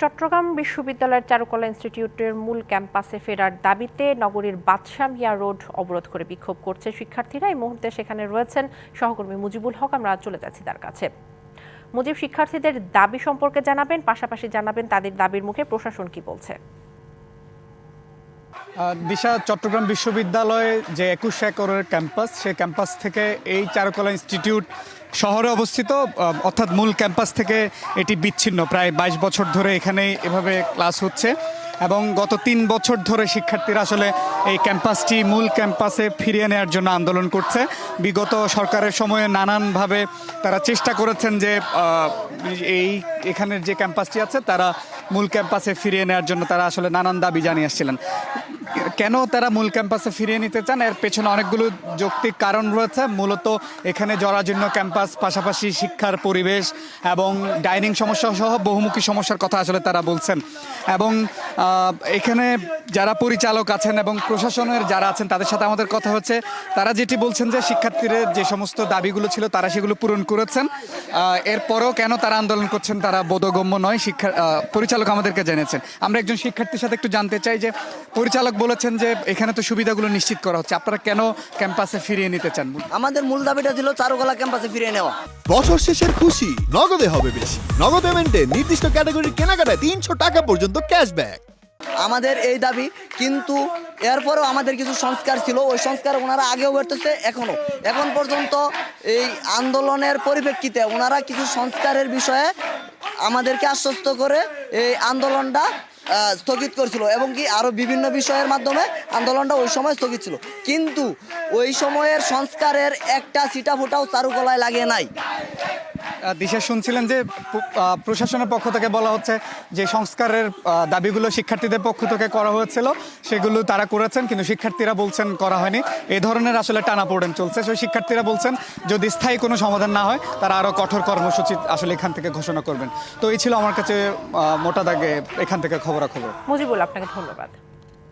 চট্টগ্রাম বিশ্ববিদ্যালয়ের চারুকলা ইনস্টিটিউটের মূল ক্যাম্পাসে ফেরার দাবিতে নগরীর বাদশাহ মিয়া রোড অবরোধ করে বিক্ষোভ করছে শিক্ষার্থীরা। এই মুহূর্তে সেখানে রয়েছেন সহকর্মী মুজিবুল হক। আমরা চলে যাচ্ছি তার কাছে। মুজিব, শিক্ষার্থীদের দাবি সম্পর্কে জানাবেন, পাশাপাশি জানাবেন তাদের দাবির মুখে প্রশাসন কি বলছে? দিশা, চট্টগ্রাম বিশ্ববিদ্যালয়ে যে একুশ একরের ক্যাম্পাস সেই ক্যাম্পাস থেকে এই চারুকলা ইনস্টিটিউট শহরে অবস্থিত অর্থাৎ মূল ক্যাম্পাস থেকে এটি বিচ্ছিন্ন। প্রায় বাইশ বছর ধরে এখানে এভাবে ক্লাস হচ্ছে এবং গত তিন বছর ধরে শিক্ষার্থীরা আসলে এই ক্যাম্পাসটি মূল ক্যাম্পাসে ফিরিয়ে নেওয়ার জন্য আন্দোলন করছে। বিগত সরকারের সময়ে নানানভাবে তারা চেষ্টা করেছেন যে এই এখানের যে ক্যাম্পাসটি আছে, তারা মূল ক্যাম্পাসে ফিরিয়ে নেওয়ার জন্য তারা আসলে নানান দাবি জানিয়ে আসছিলেন। কেন তারা মূল ক্যাম্পাসে ফিরিয়ে নিতে চান? এর পেছনে অনেকগুলো যৌক্তিক কারণ রয়েছে। মূলত এখানে জরাজীর্ণ ক্যাম্পাস, পাশাপাশি শিক্ষার পরিবেশ এবং ডাইনিং সমস্যা সহ বহুমুখী সমস্যার কথা আসলে তারা বলছেন। এবং এখানে যারা পরিচালক আছেন এবং প্রশাসনের যারা আছেন, তাদের সাথে আমাদের কথা হচ্ছে। তারা যেটি বলছেন যে শিক্ষার্থীদের যে সমস্ত দাবিগুলো ছিল, তারা সেগুলো পূরণ করেছেন। এরপরও কেন তারা আন্দোলন করছেন, তারা বোধগম্য নয়। শিক্ষা পরিচালক আমাদেরকে জেনেছেন। আমরা একজন শিক্ষার্থীর সাথে একটু জানতে চাই যে, পরিচালক বলেছেন যে এখানে তো সুবিধাগুলো নিশ্চিত করা হচ্ছে। আপনারা কেন ক্যাম্পাসে ফিরিয়ে নিতে চান? আমাদের মূল দাবিটা ছিল চারুকলা ক্যাম্পাসে ফিরিয়ে নেওয়া। বছর শেষের খুশি নগদে হবে বেশি। নগদ পেমেন্টে নির্দিষ্ট ক্যাটাগরির কেনাকাটায় তিনশো টাকা পর্যন্ত ক্যাশব্যাক আমাদের এই দাবি কিন্তু এরপরেও আমাদের কিছু সংস্কার ছিল। ওই সংস্কার ওনারা আগেও করতেছে এখনও এখন পর্যন্ত এই আন্দোলনের পরিপ্রেক্ষিতে ওনারা কিছু সংস্কারের বিষয়ে আমাদেরকে আশ্বস্ত করে এই আন্দোলনটা স্থগিত করেছিল এবং কি আরও বিভিন্ন বিষয়ের মাধ্যমে আন্দোলনটা ওই সময় স্থগিত ছিল। কিন্তু ওই সময়ের সংস্কারের একটা সিটা ফোটাও চারুকলায় লাগে নাই। দিশা শুনছিলেন যে প্রশাসনের পক্ষ থেকে বলা হচ্ছে যে সংস্কারের দাবিগুলো শিক্ষার্থীদের পক্ষ থেকে করা হয়েছিল, সেগুলো তারা করেছেন, কিন্তু শিক্ষার্থীরা বলছেন করা হয়নি। এই ধরনের আসলে টানাপোড়েন চলছে। সেই শিক্ষার্থীরা বলছেন, যদি স্থায়ী কোনো সমাধান না হয়, তারা আরও কঠোর কর্মসূচি আসলে এখান থেকে ঘোষণা করবেন। তো এই ছিল আমার কাছে মোটা দাগে এখান থেকে খবরাখবর। মুজিবুল, আপনাকে ধন্যবাদ।